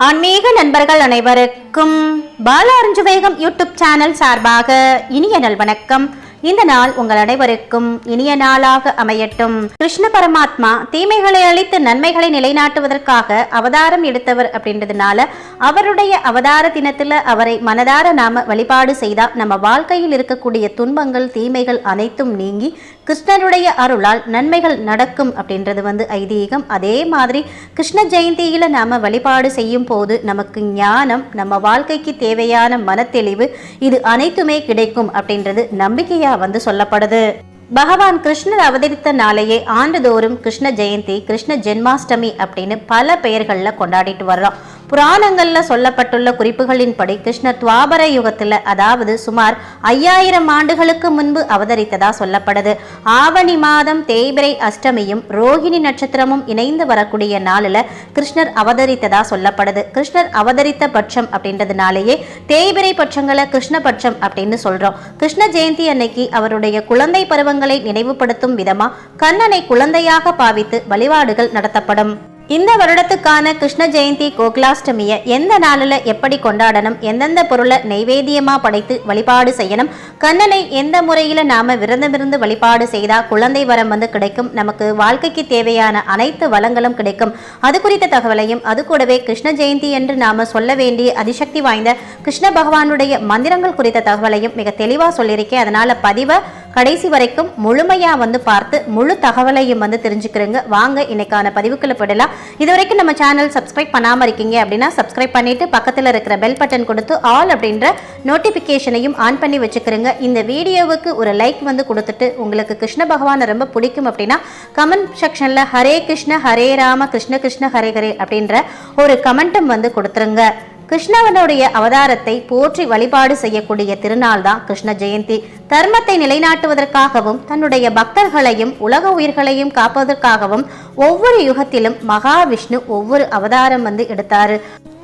ஆன்மீக நண்பர்கள் அனைவருக்கும் பாலாரஞ்சு வேகம் யூடியூப் சேனல் சார்பாக இனிய நல்வணக்கம் இந்த நாள் உங்கள் அனைவருக்கும் இனிய நாளாக அமையட்டும். கிருஷ்ண பரமாத்மா தீமைகளை அழித்து நன்மைகளை நிலைநாட்டுவதற்காக அவதாரம் எடுத்தவர் அப்படின்றதுனால அவருடைய அவதார தினத்துல அவரை மனதார நாம வழிபாடு செய்தால் நம்ம வாழ்க்கையில் இருக்கக்கூடிய துன்பங்கள் தீமைகள் அனைத்தும் நீங்கி கிருஷ்ணருடைய அருளால் நன்மைகள் நடக்கும் அப்படின்றது வந்து ஐதீகம். அதே மாதிரி கிருஷ்ண ஜெயந்தியில நாம வழிபாடு செய்யும் போது நமக்கு ஞானம் நம்ம வாழ்க்கைக்கு தேவையான மனத்தெளிவு இது அனைத்துமே கிடைக்கும் அப்படின்றது நம்பிக்கையா வந்து சொல்லப்படுது. பகவான் கிருஷ்ணர் அவதரித்த நாளையே ஆண்டுதோறும் கிருஷ்ண ஜெயந்தி கிருஷ்ண ஜென்மாஷ்டமி அப்படின்னு பல பெயர்களில் கொண்டாடிட்டு வர்றோம். புராணங்களில் சொல்லப்பட்டுள்ள குறிப்புகளின்படி கிருஷ்ணர் துவாபர யுகத்தில் அதாவது சுமார் ஐயாயிரம் ஆண்டுகளுக்கு முன்பு அவதரித்ததா சொல்லப்படுது. ஆவணி மாதம் தேய்பிரை அஷ்டமியும் ரோஹிணி நட்சத்திரமும் இணைந்து வரக்கூடிய நாளில் கிருஷ்ணர் அவதரித்ததா சொல்லப்படுது. கிருஷ்ணர் அவதரித்த பட்சம் அப்படின்றதுனாலேயே தேய்பிரை பட்சங்களை கிருஷ்ண பட்சம் அப்படின்னு சொல்கிறோம் கிருஷ்ண ஜெயந்தி அன்னைக்கு அவருடைய குழந்தை பருவங்களை நினைவுபடுத்தும் விதமாக கண்ணனை குழந்தையாக பாவித்து வழிபாடுகள் நடத்தப்படும். இந்த வருடத்துக்கான கிருஷ்ண ஜெயந்தி கோகுலாஷ்டமியை எந்த நாளில் எப்படி கொண்டாடணும் எந்தெந்த பொருளை நைவேத்தியமாக படைத்து வழிபாடு செய்யணும் கண்ணனை எந்த முறையில் நாம் விரதமிருந்து வழிபாடு செய்தால் குழந்தை வரம் வந்து கிடைக்கும் நமக்கு வாழ்க்கைக்கு தேவையான அனைத்து வளங்களும் கிடைக்கும். அது குறித்த தகவலையும் அது கூடவே கிருஷ்ண ஜெயந்தி என்று நாம் சொல்ல வேண்டிய அதிசக்தி வாய்ந்த கிருஷ்ண பகவானுடைய மந்திரங்கள் குறித்த தகவலையும் மிக தெளிவாக சொல்லியிருக்கேன். அதனால் பதிவை கடைசி வரைக்கும் முழுமையாக வந்து பார்த்து முழு தகவலையும் வந்து தெரிஞ்சுக்கிறேங்க. வாங்க இன்னைக்கான பதிவுக்குள்ள போயிடலாம். இது வரைக்கும் நம்ம சேனல் சப்ஸ்கிரைப் பண்ணாமல் இருக்கீங்க அப்படின்னா சப்ஸ்கிரைப் பண்ணிட்டு பக்கத்தில் இருக்கிற பெல் பட்டன் கொடுத்து ஆல் அப்படின்ற நோட்டிஃபிகேஷனையும் ஆன் பண்ணி வச்சுக்கிறேங்க. இந்த வீடியோவுக்கு ஒரு லைக் வந்து கொடுத்துட்டு உங்களுக்கு கிருஷ்ண பகவானை ரொம்ப பிடிக்கும் அப்படின்னா கமெண்ட் செக்ஷனில் ஹரே கிருஷ்ண ஹரே ராம கிருஷ்ண கிருஷ்ண ஹரே ஹரே அப்படின்ற ஒரு கமெண்ட்டும் வந்து கொடுத்துருங்க. கிருஷ்ணவனுடைய அவதாரத்தை போற்றி வழிபாடு செய்யக்கூடிய திருநாள் தான் கிருஷ்ண ஜெயந்தி. தர்மத்தை நிலைநாட்டுவதற்காகவும் தன்னுடைய பக்தர்களையும் உலக உயிர்களையும் காப்பதற்காகவும் ஒவ்வொரு யுகத்திலும் மகாவிஷ்ணு ஒவ்வொரு அவதாரம் வந்து எடுத்தாரு.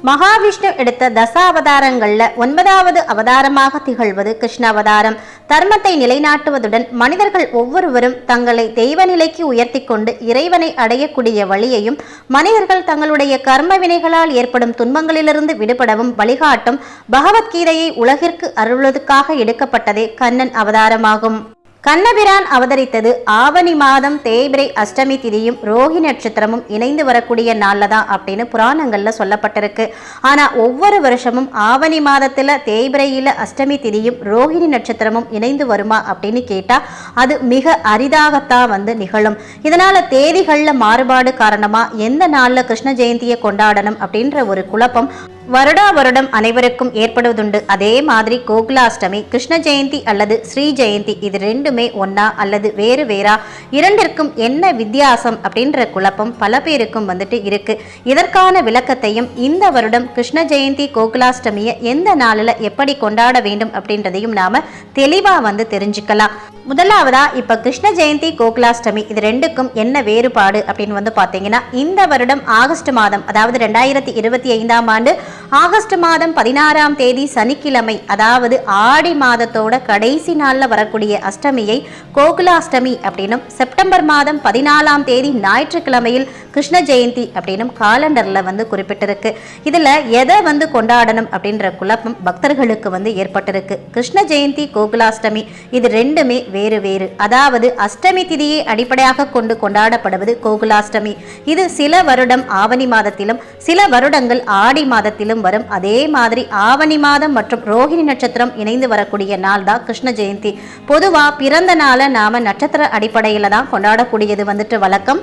மகாவிஷ்ணு எடுத்த தச அவதாரங்கள்ல ஒன்பதாவது அவதாரமாக திகழ்வது கிருஷ்ணாவதாரம். தர்மத்தை நிலைநாட்டுவதுடன் மனிதர்கள் ஒவ்வொருவரும் தங்களை தெய்வ நிலைக்கு உயர்த்தி கொண்டு இறைவனை அடையக்கூடிய வழியையும் மனிதர்கள் தங்களுடைய கர்ம வினைகளால் ஏற்படும் துன்பங்களிலிருந்து விடுபடவும் வழிகாட்டும் பகவத்கீதையை உலகிற்கு அருள்வதற்காக எடுக்கப்பட்டதே கண்ணன் அவதாரமாகும். கண்ணபிரான் அவதரித்தது ஆவணி மாதம் தேய்பிரை அஷ்டமி திதியும் ரோஹி நட்சத்திரமும் இணைந்து வரக்கூடிய நாளில் தான் அப்படின்னு புராணங்கள்ல சொல்லப்பட்டிருக்கு. ஆனால் ஒவ்வொரு வருஷமும் ஆவணி மாதத்தில் தேய்பிரையில் அஷ்டமி திதியும் ரோஹிணி நட்சத்திரமும் இணைந்து வருமா அப்படின்னு கேட்டால் அது மிக அரிதாகத்தான் வந்து நிகழும். இதனால் தேதிகளில் மாறுபாடு காரணமாக எந்த நாளில் கிருஷ்ண ஜெயந்தியை கொண்டாடணும் அப்படின்ற ஒரு குழப்பம் வருடா வருடம் அனைவருக்கும் ஏற்படுவதுண்டு. அதே மாதிரி கோகுலாஷ்டமி கிருஷ்ண ஜெயந்தி அல்லது ஸ்ரீ ஜெயந்தி இது ரெண்டுமே ஒன்னா அல்லது வேறு வேறா இரண்டிற்கும் என்ன வித்தியாசம் அப்படின்ற குழப்பம் பல பேருக்கும் வந்துட்டு இருக்கு. இதற்கான விளக்கத்தையும் இந்த வருடம் கிருஷ்ண ஜெயந்தி கோகுலாஷ்டமியை எந்த நாளில் எப்படி கொண்டாட வேண்டும் அப்படின்றதையும் நாம தெளிவாக வந்து தெரிஞ்சுக்கலாம். முதலாவதா இப்ப கிருஷ்ண ஜெயந்தி கோகுலாஷ்டமி இது ரெண்டுக்கும் என்ன வேறுபாடு அப்படின்னு வந்து பாத்தீங்கன்னா இந்த வருடம் ஆகஸ்ட் மாதம் அதாவது ரெண்டாயிரத்தி இருபத்தி ஐந்தாம் ஆண்டு ஆகஸ்ட் மாதம் பதினாறாம் தேதி சனிக்கிழமை அதாவது ஆடி மாதத்தோட கடைசி நாளில் வரக்கூடிய அஷ்டமியை கோகுலாஷ்டமி அப்படின்னும் செப்டம்பர் மாதம் பதினாலாம் தேதி ஞாயிற்றுக்கிழமையில் கிருஷ்ண ஜெயந்தி அப்படின்னும் காலண்டரில் வந்து குறிப்பிட்டிருக்கு. இதில் எதை வந்து கொண்டாடணும் அப்படின்ற குழப்பம் பக்தர்களுக்கு வந்து ஏற்பட்டிருக்கு. கிருஷ்ண ஜெயந்தி கோகுலாஷ்டமி இது ரெண்டுமே வேறு வேறு. அதாவது அஷ்டமி திதியை அடிப்படையாக கொண்டு கொண்டாடப்படுவது கோகுலாஷ்டமி. இது சில வருடம் ஆவணி மாதத்திலும் சில வருடங்கள் ஆடி மாதத்திலும் வரும். அதே மாதிரி ஆவணி மாதம் மற்றும் ரோஹிணி நட்சத்திரம் இணைந்து வரக்கூடிய நாள் தான் கிருஷ்ண ஜெயந்தி. பொதுவா பிறந்த நாளை நாம நட்சத்திர அடிப்படையில தான் கொண்டாடக்கூடியது வந்துட்டு வழக்கம்.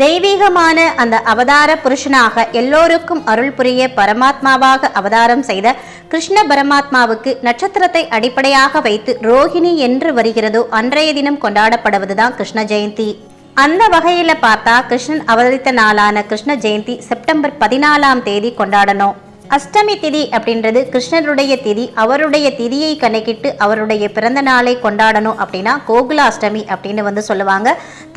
தெய்வீகமான அந்த அவதார புருஷனாக எல்லோருக்கும் அருள் புரிய பரமாத்மாவாக அவதாரம் செய்த கிருஷ்ண பரமாத்மாவுக்கு நட்சத்திரத்தை அடிப்படையாக வைத்து ரோஹிணி என்று வருகிறதோ. அன்றைய தினம் கொண்டாடப்படுவதுதான் கிருஷ்ண ஜெயந்தி. அந்த வகையில பார்த்தா கிருஷ்ணன் அவதரித்த நாளான கிருஷ்ண ஜெயந்தி செப்டம்பர் பதினாலாம் தேதி கொண்டாடணும். அஷ்டமி திதி அப்படின்றது கிருஷ்ணருடைய திதி அவருடைய திதியை கணக்கிட்டு அவருடைய பிறந்த நாளை கொண்டாடணும் அப்படின்னா கோகுல அஷ்டமி அப்படின்னு வந்து சொல்லுவாங்க.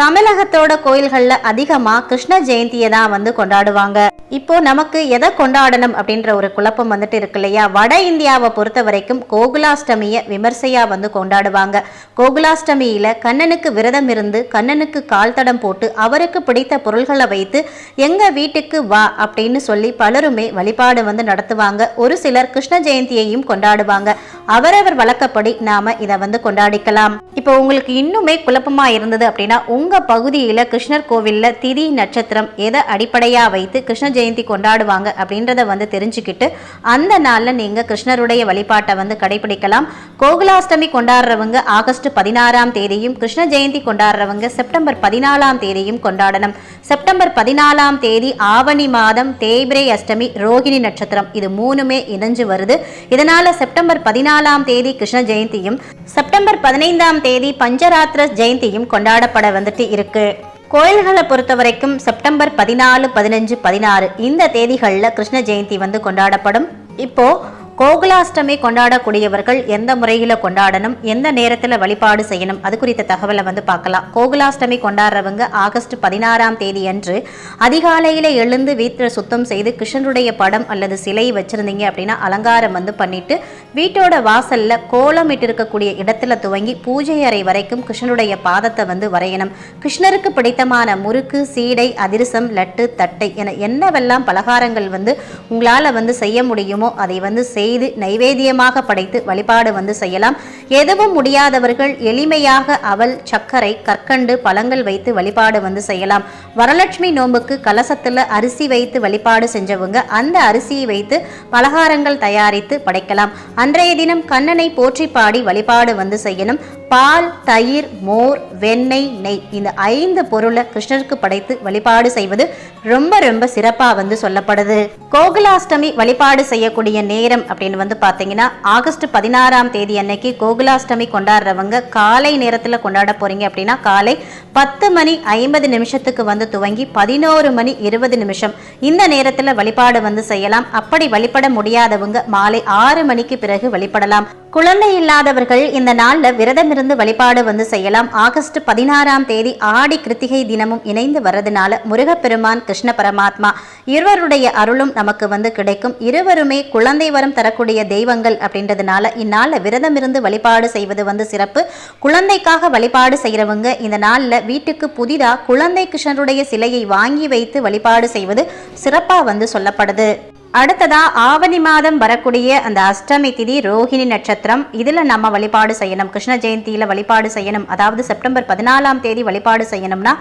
தமிழகத்தோட கோயில்களில் அதிகமாக கிருஷ்ண ஜெயந்தியை தான் வந்து கொண்டாடுவாங்க. இப்போ நமக்கு எதை கொண்டாடணும் அப்படின்ற ஒரு குழப்பம் வந்துட்டு இருக்கு இல்லையா? வட இந்தியாவை பொறுத்த வரைக்கும் கோகுலாஷ்டமியை விமர்சையாக வந்து கொண்டாடுவாங்க. கோகுலாஷ்டமியில் கண்ணனுக்கு விரதம் இருந்து கண்ணனுக்கு கால் தடம் போட்டு அவருக்கு பிடித்த பொருள்களை வைத்து எங்கள் வீட்டுக்கு வா அப்படின்னு சொல்லி பலருமே வழிபாடு வந்து நடத்துவாங்க. ஒரு சிலர் கிருஷ்ண ஜெயந்தியையும் கொண்டாடுவாங்க. அவரவர் வழக்கப்படி நாம இதை வந்து கொண்டாடிக்கலாம். இப்போ உங்களுக்கு இன்னுமே குழப்பமா இருந்தது அப்படின்னா உங்க பகுதியில கிருஷ்ணர் கோவில்ல திதி நட்சத்திரம் எதை அடிப்படையா வைத்து கிருஷ்ண ஜெயந்தி கொண்டாடுவாங்க அப்படின்றத வந்து தெரிஞ்சுக்கிட்டு அந்த நாள்ல நீங்க கிருஷ்ணருடைய வழிபாட்டை வந்து கடைபிடிக்கலாம். கோகுலாஷ்டமி கொண்டாடுறவங்க ஆகஸ்ட் பதினாறாம் தேதியும் கிருஷ்ண ஜெயந்தி கொண்டாடுறவங்க செப்டம்பர் பதினாலாம் தேதியும் கொண்டாடணும். செப்டம்பர் பதினாலாம் தேதி ஆவணி மாதம் தேய்பிரை அஷ்டமி ரோகிணி நட்சத்திரம் இது மூணுமே இணைஞ்சு வருது. இதனால செப்டம்பர் பதினாலாம் தேதி கிருஷ்ண ஜெயந்தியும் செப்டம்பர் பதினைந்தாம் தேதி பஞ்சராத்திர ஜெயந்தியும் கொண்டாடப்பட வந்துட்டு இருக்கு. கோயில்களை பொறுத்த வரைக்கும் செப்டம்பர் பதினாலு பதினஞ்சு பதினாறு இந்த தேதிகளில் கிருஷ்ண ஜெயந்தி வந்து கொண்டாடப்படும். இப்போ கோகுலாஷ்டமி கொண்டாடக்கூடியவர்கள் எந்த முறையில் கொண்டாடணும் எந்த நேரத்தில் வழிபாடு செய்யணும் அது குறித்த தகவலை வந்து பார்க்கலாம். கோகுலாஷ்டமி கொண்டாடுறவங்க ஆகஸ்ட் பதினாறாம் தேதி அன்று அதிகாலையில் எழுந்து வீட்டில் சுத்தம் செய்து கிருஷ்ணனுடைய படம் அல்லது சிலை வச்சிருந்தீங்க அப்படின்னா அலங்காரம் வந்து பண்ணிட்டு வீட்டோட வாசல்ல கோலம் இருக்கக்கூடிய இடத்துல துவங்கி பூஜை அறை வரைக்கும் கிருஷ்ணனுடைய பாதத்தை வந்து வரையணும். கிருஷ்ணருக்கு பிடித்தமான முறுக்கு சீடை அதிரசம் லட்டு தட்டை என என்னவெல்லாம் பலகாரங்கள் வந்து உங்களால் வந்து செய்ய முடியுமோ அதை வந்து செய் செய்து நைவேத்தியமாக படைத்து வழிபாடு வந்து செய்யலாம். எதுவும் முடியாதவர்கள் எளிமையாக அவல் சர்க்கரை கற்கண்டு பழங்கள் வைத்து வழிபாடு வந்து செய்யலாம். வரலட்சுமி நோம்புக்கு கலசத்தில் அரிசி வைத்து வழிபாடு செஞ்சவங்க அந்த அரிசியை வைத்து பலகாரங்கள் தயாரித்து படைக்கலாம். அன்றைய தினம் கண்ணனை போற்றி பாடி வழிபாடு வந்து செய்யணும். பால் தயிர் மோர் வெண்ணெய் நெய் இந்த ஐந்து பொருளை கிருஷ்ணருக்கு படைத்து வழிபாடு செய்வது ரொம்ப ரொம்ப சிறப்பாக வந்து சொல்லப்படுது. கோகுலாஷ்டமி வழிபாடு செய்யக்கூடிய நேரம் அப்படின்னு வந்து பார்த்தீங்கன்னா ஆகஸ்ட் பதினாறாம் தேதி அன்னைக்கு கோகுலாஷ்டமி கொண்டாடுறவங்க காலை நேரத்தில் கொண்டாட போறீங்க அப்படின்னா காலை பத்து மணி ஐம்பது நிமிஷத்துக்கு வந்து துவங்கி பதினோரு மணி இருபது நிமிஷம் இந்த நேரத்தில் வழிபாடு வந்து செய்யலாம். அப்படி வழிபட முடியாதவங்க மாலை ஆறு மணிக்கு பிறகு வழிபடலாம். குழந்தை இல்லாதவர்கள் இந்த நாளில் விரதம் இருந்து வழிபாடு வந்து செய்யலாம். ஆகஸ்ட் பதினாறாம் தேதி ஆடி கிருத்திகை தினமும் இணைந்து வர்றதுனால முருகப்பெருமான் கிருஷ்ண பரமாத்மா இருவருடைய அருளும் நமக்கு வந்து கிடைக்கும். இருவருமே குழந்தை வரம் தரக்கூடிய தெய்வங்கள் அப்படின்றதுனால இந்நாளில் விரதம் இருந்து வழிபாடு செய்வது வந்து சிறப்பு. குழந்தைக்காக வழிபாடு செய்கிறவங்க இந்த நாளில் வீட்டுக்கு புதிதாக குழந்தை கிருஷ்ணருடைய சிலையை வாங்கி வைத்து வழிபாடு செய்வது சிறப்பாக வந்து சொல்லப்படுது. அடுத்ததா ஆவணி மாதம் வரக்கூடிய அந்த அஷ்டமி திதி ரோஹிணி நட்சத்திரம். இதில் நம்ம வழிபாடு செய்யணும். கிருஷ்ண ஜெயந்தியில் வழிபாடு செய்யணும். அதாவது செப்டம்பர் பதினாலாம் தேதி வழிபாடு செய்யணும்னா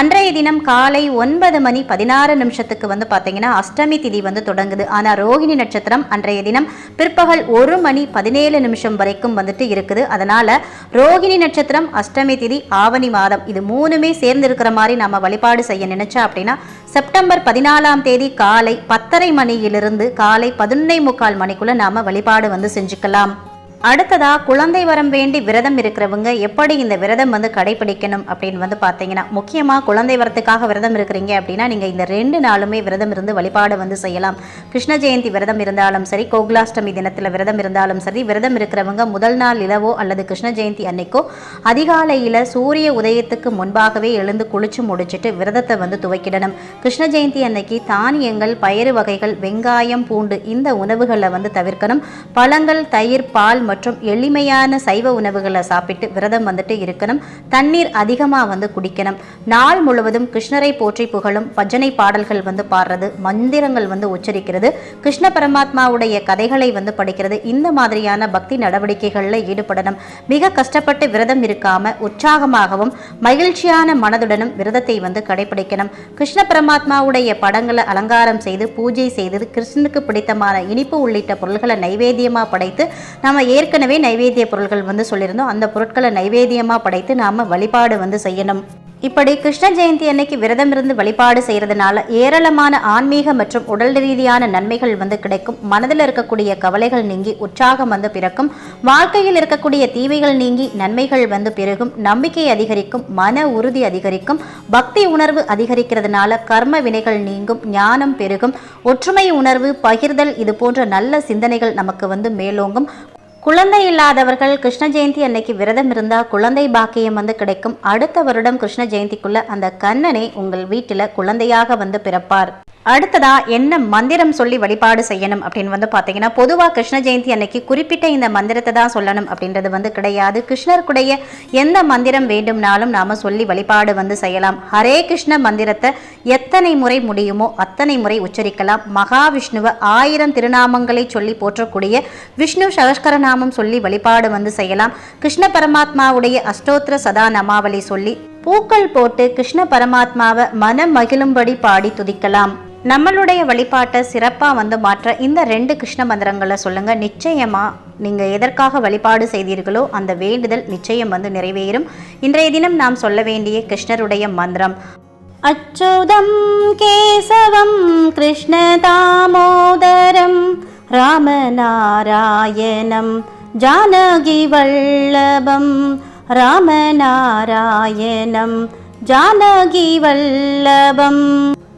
அன்றைய தினம் காலை ஒன்பது மணி பதினாறு நிமிஷத்துக்கு வந்து பார்த்தீங்கன்னா அஷ்டமி திதி வந்து தொடங்குது. ஆனால் ரோஹிணி நட்சத்திரம் அன்றைய தினம் பிற்பகல் ஒரு மணி பதினேழு நிமிஷம் வரைக்கும் வந்துட்டு இருக்குது. அதனால ரோஹிணி நட்சத்திரம் அஷ்டமி திதி ஆவணி மாதம் இது மூணுமே சேர்ந்து இருக்கிற மாதிரி நம்ம வழிபாடு செய்ய நினைச்சா அப்படின்னா செப்டம்பர் பதினாலாம் தேதி காலை பத்தரை மணியில் மணியிலிருந்து காலை பதினொன்னே முக்கால் மணிக்குள்ள நாம வழிபாடு வந்து செஞ்சுக்கலாம். அடுத்ததா குழந்தை வரம் வேண்டி விரதம் இருக்கிறவங்க எப்படி இந்த விரதம் வந்து கடைபிடிக்கணும் அப்படின்னு வந்து பார்த்தீங்கன்னா முக்கியமாக குழந்தை வரத்துக்காக விரதம் இருக்கிறீங்க அப்படின்னா நீங்கள் இந்த ரெண்டு நாளுமே விரதம் இருந்து வழிபாடு வந்து செய்யலாம். கிருஷ்ண ஜெயந்தி விரதம் இருந்தாலும் சரி கோகுலாஷ்டமி தினத்தில் விரதம் இருந்தாலும் சரி விரதம் இருக்கிறவங்க முதல் நாள் இளவோ அல்லது கிருஷ்ண ஜெயந்தி அன்னைக்கோ அதிகாலையில் சூரிய உதயத்துக்கு முன்பாகவே எழுந்து குளிச்சு முடிச்சிட்டு விரதத்தை வந்து துவைக்கிடணும். கிருஷ்ண ஜெயந்தி அன்னைக்கு தானியங்கள் பயறு வகைகள் வெங்காயம் பூண்டு இந்த உணவுகளை வந்து தவிர்க்கணும். பழங்கள் தயிர் பால் மற்றும் எளிமையான சைவ உணவுகளை சாப்பிட்டு விரதம் வந்துட்டு இருக்கணும். தண்ணீர் அதிகமாக வந்து குடிக்கணும். நாள் முழுவதும் கிருஷ்ணரை போற்றி புகழும் பஜனை பாடல்கள் வந்து பாடுறது மந்திரங்கள் வந்து உச்சரிக்கிறது கிருஷ்ண பரமாத்மாவுடைய கதைகளை வந்து படிக்கிறது இந்த மாதிரியான பக்தி நடவடிக்கைகளில் ஈடுபடணும். மிக கஷ்டப்பட்டு விரதம் இருக்காம உற்சாகமாகவும் மகிழ்ச்சியான மனதுடனும் விரதத்தை வந்து கடைபிடிக்கணும். கிருஷ்ண பரமாத்மாவுடைய படங்களை அலங்காரம் செய்து பூஜை செய்து கிருஷ்ணனுக்கு பிடித்தமான இனிப்பு உள்ளிட்ட பொருள்களை நைவேத்தியமாக படைத்து நம்ம ஏ ஏற்கனவே நைவேத்திய பொருட்கள் வந்து சொல்லியிருந்தோம். அந்த பொருட்களை நைவேத்தியமாக படைத்து நாம் வழிபாடு வந்து செய்யணும். இப்படி கிருஷ்ண ஜெயந்தி அன்னைக்கு விரதம் இருந்து வழிபாடு செய்கிறதுனால ஏராளமான ஆன்மீக மற்றும் உடல் ரீதியான நன்மைகள் வந்து கிடைக்கும். மனதில் இருக்கக்கூடிய கவலைகள் நீங்கி உற்சாகம் வந்து பிறக்கும். வாழ்க்கையில் இருக்கக்கூடிய தீமைகள் நீங்கி நன்மைகள் வந்து பெருகும். நம்பிக்கை அதிகரிக்கும் மன உறுதி அதிகரிக்கும் பக்தி உணர்வு அதிகரிக்கிறதுனால கர்ம வினைகள் நீங்கும் ஞானம் பெருகும். ஒற்றுமை உணர்வு பகிர்தல் இது போன்ற நல்ல சிந்தனைகள் நமக்கு வந்து மேலோங்கும். குழந்தை இல்லாதவர்கள் கிருஷ்ண ஜெயந்தி அன்னைக்கு விரதம் இருந்தால் குழந்தை பாக்கியம் வந்து கிடைக்கும். அடுத்த வருடம் கிருஷ்ண ஜெயந்திக்குள்ள அந்த கண்ணனை உங்கள் வீட்டில் குழந்தையாக வந்து பிறப்பார். அடுத்ததா என்ன மந்திரம் சொல்லி வழிபாடு செய்யணும் அப்படின்னு வந்து பார்த்தீங்கன்னா பொதுவாக கிருஷ்ண ஜெயந்தி அன்னைக்கு குறிப்பிட்ட இந்த மந்திரத்தை தான் சொல்லணும் அப்படின்றது வந்து கிடையாது. கிருஷ்ணருக்குடைய எந்த மந்திரம் வேண்டும்னாலும் நாம் சொல்லி வழிபாடு வந்து செய்யலாம். ஹரே கிருஷ்ண மந்திரத்தை எத்தனை முறை முடியுமோ அத்தனை முறை உச்சரிக்கலாம். மகாவிஷ்ணுவை ஆயிரம் திருநாமங்களை சொல்லி போற்றக்கூடிய விஷ்ணு சகஸ்கரநாமம் சொல்லி வழிபாடு வந்து செய்யலாம். கிருஷ்ண பரமாத்மாவுடைய அஷ்டோத்திர சதா நமாவளி சொல்லி பூக்கள் போட்டு கிருஷ்ண பரமாத்மாவை மனம் மகிழும்படி பாடி துதிக்கலாம். நம்மளுடைய வழிபாட்டை சிறப்பாக வந்து மாற்ற இந்த ரெண்டு கிருஷ்ண மந்திரங்களை சொல்லுங்கள் நிச்சயமா நீங்கள் எதற்காக வழிபாடு செய்தீர்களோ அந்த வேண்டுதல் நிச்சயம் வந்து நிறைவேறும். இன்றைய தினம் நாம் சொல்ல வேண்டிய கிருஷ்ணருடைய மந்திரம். அச்சுதம் கேசவம் கிருஷ்ண தாமோதரம் ராமநாராயணம் ஜானகி வல்லபம் ராமநாராயணம் ஜானகி வல்லபம்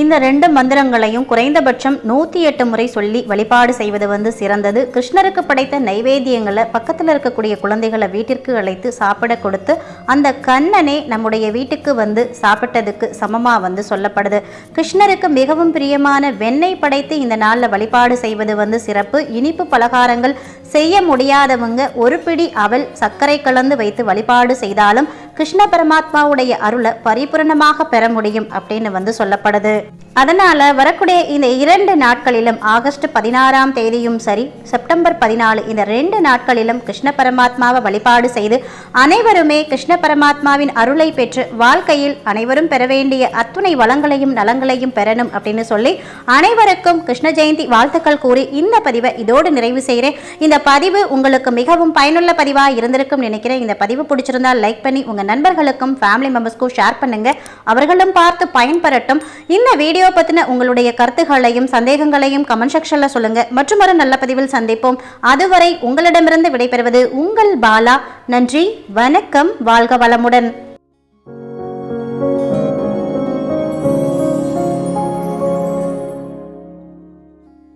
இந்த ரெண்டு மந்திரங்களையும் குறைந்தபட்சம் நூற்றி எட்டு முறை சொல்லி வழிபாடு செய்வது வந்து சிறந்தது. கிருஷ்ணருக்கு படைத்த நைவேத்தியங்களை பக்கத்தில் இருக்கக்கூடிய குழந்தைகளை வீட்டிற்கு அழைத்து சாப்பிட கொடுத்து அந்த கண்ணனே நம்முடைய வீட்டுக்கு வந்து சாப்பிட்டதுக்கு சமமாக வந்து சொல்லப்படுது. கிருஷ்ணருக்கு மிகவும் பிரியமான வெண்ணெய் படைத்து இந்த நாளில் வழிபாடு செய்வது வந்து சிறப்பு. இனிப்பு பலகாரங்கள் செய்ய முடியாதவங்க ஒரு பிடி அவள் சர்க்கரை கலந்து வைத்து வழிபாடு செய்தாலும் கிருஷ்ண பரமாத்மாவுடைய அருளை பரிபூரணமாக பெற முடியும் அப்படின்னு வந்து சொல்லப்படுது. அதனால வரக்கூடிய இந்த இரண்டு நாட்களிலும் ஆகஸ்ட் பதினாறாம் தேதியும் சரி செப்டம்பர் பதினாலு இந்த ரெண்டு நாட்களிலும் கிருஷ்ண பரமாத்மாவை வழிபாடு செய்து அனைவருமே கிருஷ்ண பரமாத்மாவின் அருளை பெற்று வாழ்க்கையில் அனைவரும் பெற வேண்டிய அத்துணை வளங்களையும் நலங்களையும் பெறணும் அப்படின்னு சொல்லி அனைவருக்கும் கிருஷ்ண ஜெயந்தி வாழ்த்துக்கள் கூறி இந்த பதிவை இதோடு நிறைவு செய்கிறேன். இந்த பதிவு உங்களுக்கு மிகவும் பயனுள்ள பதிவாக இருந்திருக்கும் நினைக்கிறேன். இந்த பதிவு பிடிச்சிருந்தா லைக் பண்ணி உங்கள் நண்பர்களுக்கும் ஃபேமிலி மெம்பர்ஸ்க்கும் ஷேர் பண்ணுங்க. அவர்களும் பார்த்து பயன்பெறட்டும். இந்த வீடியோ பத்தின உங்களுடைய கருத்துகளையும் சந்தேகங்களையும் கமெண்ட் செக்ஷன்ல சொல்லுங்க. மற்றும் ஒரு நல்ல பதிவில் சந்திப்போம். அதுவரை உங்களிடமிருந்து விடைபெறுவது உங்கள் பாலா. நன்றி வணக்கம் வாழ்க வளமுடன்.